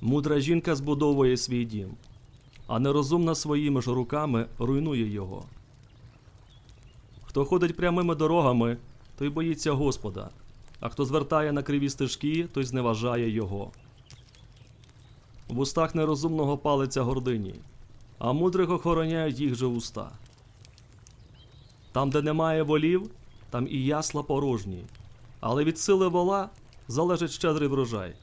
Мудра жінка збудовує свій дім, а нерозумна своїми ж руками руйнує його. Хто ходить прямими дорогами, той боїться Господа, а хто звертає на криві стежки, той зневажає його. В устах нерозумного палиться гордині, а мудрих охороняють їх же уста. Там, де немає волів, там і ясла порожні, але від сили вола залежить щедрий врожай.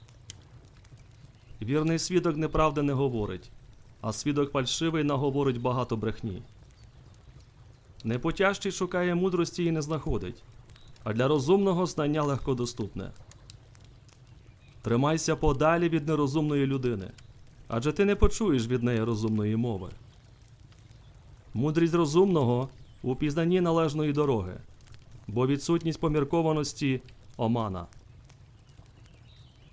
Вірний свідок неправди не говорить, а свідок фальшивий наговорить багато брехні. Непотяжчий шукає мудрості і не знаходить, а для розумного знання легкодоступне. Тримайся подалі від нерозумної людини, адже ти не почуєш від неї розумної мови. Мудрість розумного у пізнанні належної дороги, бо відсутність поміркованості омана.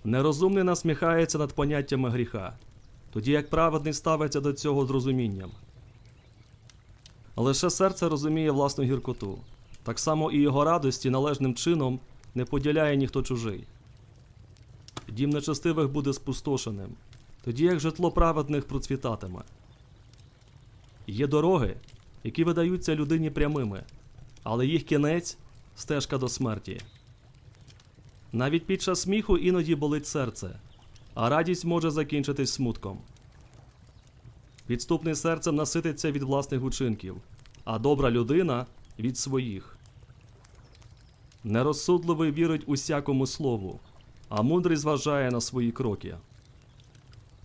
Нерозумний насміхається над поняттями гріха, тоді як праведний ставиться до цього з розумінням. Лише серце розуміє власну гіркоту, так само і його радості належним чином не поділяє ніхто чужий. Дім нечестивих буде спустошеним, тоді як житло праведних процвітатиме. Є дороги, які видаються людині прямими, але їх кінець стежка до смерті. Навіть під час сміху іноді болить серце, а радість може закінчитись смутком. Підступний серцем насититься від власних учинків, а добра людина від своїх. Нерозсудливий вірить усякому слову, а мудрий зважає на свої кроки.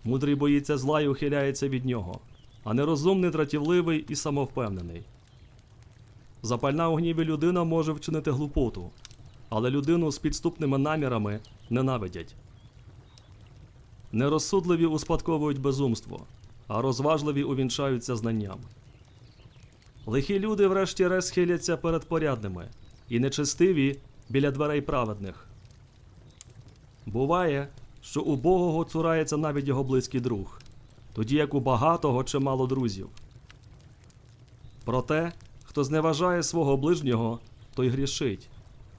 Мудрий боїться зла і ухиляється від нього, а нерозумний дратівливий і самовпевнений. Запальна у гніві людина може вчинити глупоту, але людину з підступними намірами ненавидять. Нерозсудливі успадковують безумство, а розважливі увінчаються знанням. Лихі люди, врешті-решт, схиляться перед порядними, і нечестиві біля дверей праведних. Буває, що у Богого цурається навіть його близький друг, тоді як у багатого чимало друзів. Проте, хто зневажає свого ближнього, той грішить,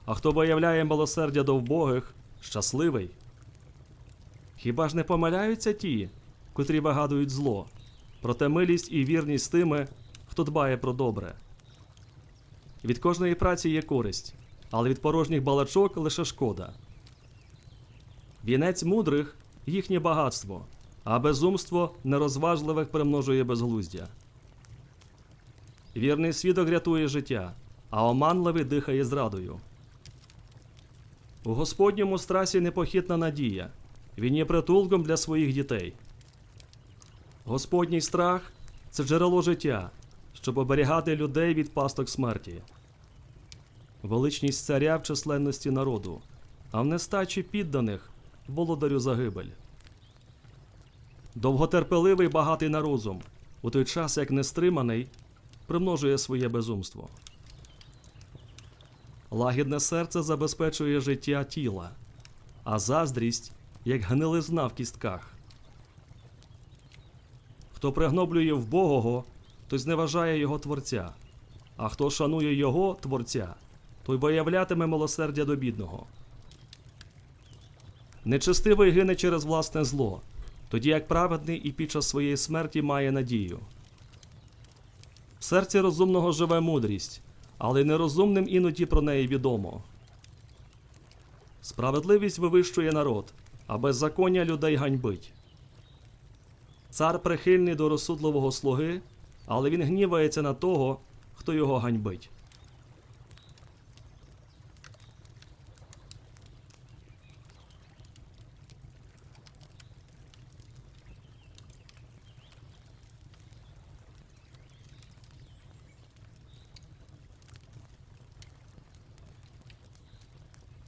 а хто виявляє милосердя до вбогих, щасливий. Хіба ж не помиляються ті, котрі вигадують зло, проте милість і вірність тими, хто дбає про добре. Від кожної праці є користь, але від порожніх балачок лише шкода. Вінець мудрих їхнє багатство, а безумство нерозважливих примножує безглуздя. Вірний свідок рятує життя, а оманливий дихає зрадою. У Господньому страсі непохитна надія. Він є притулком для своїх дітей. Господній страх це джерело життя, щоб оберігати людей від пасток смерті. Величність царя в численності народу, а в нестачі підданих володарю загибель. Довготерпеливий багатий на розум, у той час як нестриманий, примножує своє безумство. Лагідне серце забезпечує життя тіла, а заздрість як гнилизна в кістках. Хто пригноблює вбогого, той зневажає його творця, а хто шанує його творця, той виявлятиме милосердя до бідного. Нечестивий гине через власне зло, тоді як праведний і під час своєї смерті має надію. В серці розумного живе мудрість, але нерозумним іноді про неї відомо. Справедливість вивищує народ, а беззаконня людей ганьбить. Цар прихильний до розсудливого слуги, але він гнівається на того, хто його ганьбить.